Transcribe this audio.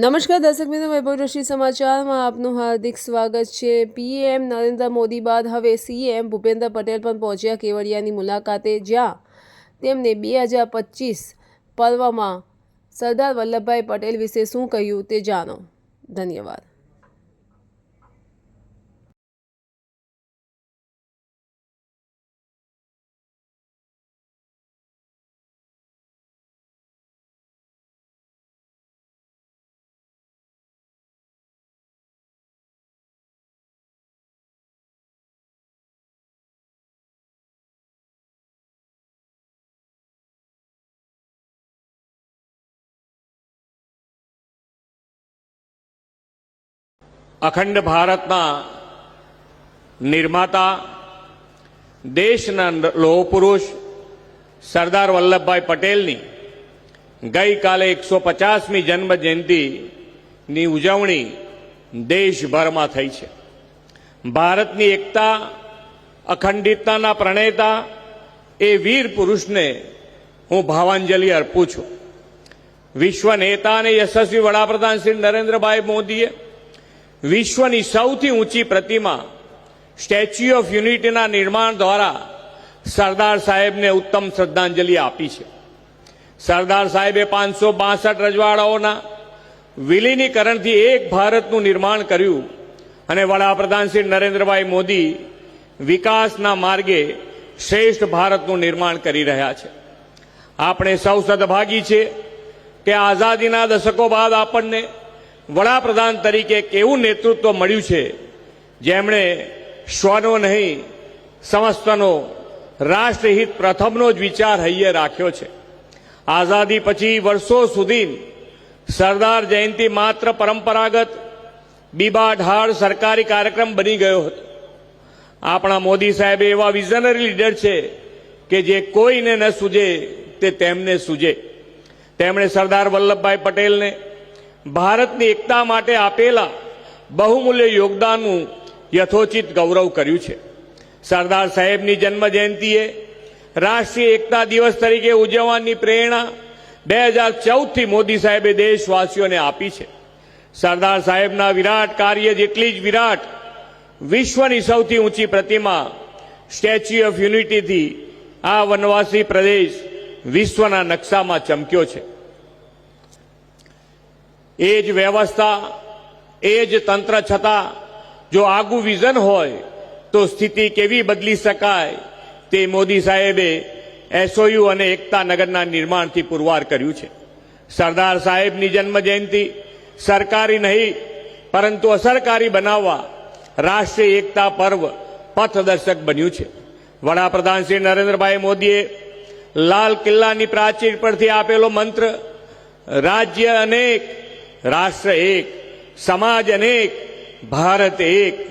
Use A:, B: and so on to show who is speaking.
A: નમસ્કાર, દર્શક મિત્રો વૈભવ રશી સમાચારમાં આપનું હાર્દિક સ્વાગત છે. પીએમ નરેન્દ્ર મોદી બાદ હવે સીએમ ભૂપેન્દ્ર પટેલ પણ પહોંચ્યા કેવડિયાની મુલાકાતે, જ્યાં તેમને બે હજાર પચીસ પર્વમાં સરદાર વલ્લભભાઈ પટેલ વિશે શું કહ્યું તે જાણો. ધન્યવાદ.
B: અખંડ ભારતના નિર્માતા, દેશના લોહપુરુષ સરદાર વલ્લભભાઈ પટેલની ગઈકાલે એકસો પચાસમી જન્મ જયંતિની ઉજવણી દેશભરમાં થઈ છે. ભારતની એકતા, અખંડિતતાના પ્રણેતા એ વીર પુરુષને હું ભાવાંજલિ અર્પું છું. વિશ્વ નેતા અને યશસ્વી વડાપ્રધાન શ્રી નરેન્દ્રભાઈ મોદીએ વિશ્વની સૌથી ઊંચી પ્રતિમા સ્ટેચ્યુ ઓફ યુનિટીના નિર્માણ દ્વારા સરદાર સાહેબને ઉત્તમ શ્રદ્ધાંજલિ આપી છે. સરદાર સાહેબે પાંચસો બાસઠ રજવાડાઓના વિલીનીકરણથી એક ભારતનું નિર્માણ કર્યું અને વડાપ્રધાન શ્રી નરેન્દ્રભાઈ મોદી વિકાસના માર્ગે શ્રેષ્ઠ ભારતનું નિર્માણ કરી રહ્યા છે. આપણે સૌ સદભાગી છે કે આઝાદીના દશકો બાદ આપણને વડાપ્રધાન તરીકે કેવું નેતૃત્વ મળ્યું છે, જેમણે સ્વનો નહીં, સમસ્તનો રાષ્ટ્રહિત પ્રથમનો જ વિચાર હૈયે રાખ્યો છે. આઝાદી પછી વર્ષો સુધી સરદાર જયંતિ માત્ર પરંપરાગત બીબાઢાળ સરકારી કાર્યક્રમ બની ગયો હતો. આપણા મોદી સાહેબ એવા વિઝનરી લીડર છે કે જે કોઈને ન સૂજે તે તેમને સૂજે. તેમણે સરદાર વલ્લભભાઈ પટેલને ભારતની એકતા માટે આપેલા બહુમૂલ્ય યોગદાનનું યથોચિત ગૌરવ કર્યું છે. સરદાર સાહેબની જન્મ જયંતિએ રાષ્ટ્રીય એકતા દિવસ તરીકે ઉજવવાની પ્રેરણા બે હજાર ચૌદથી મોદી સાહેબે દેશવાસીઓને આપી છે. સરદાર સાહેબના વિરાટ કાર્ય જેટલી જ વિરાટ વિશ્વની સૌથી ઊંચી પ્રતિમા સ્ટેચ્યુ ઓફ યુનિટીથી આ વનવાસી પ્રદેશ વિશ્વના નકશામાં ચમક્યો છે. એ જ વ્યવસ્થા, એ જ તંત્ર છતાં જો આગું વિઝન હોય, તો સ્થિતિ કેવી બદલી શકાય તે મોદી સાહેબે એસઓયુ અને એકતા નગરના નિર્માણથી પુરવાર કર્યું છે. સરદાર સાહેબની જન્મ જયંતિ સરકારી નહીં, પરંતુ અસરકારી બનાવવા રાષ્ટ્રીય એકતા પર્વ પથદર્શક બન્યું છે. વડાપ્રધાન શ્રી નરેન્દ્રભાઈ મોદીએ લાલ કિલ્લાની પ્રાચીર પરથી આપેલો મંત્ર, રાજ્ય અનેક રાષ્ટ્ર એક સમાજ અનેક ભારત એક.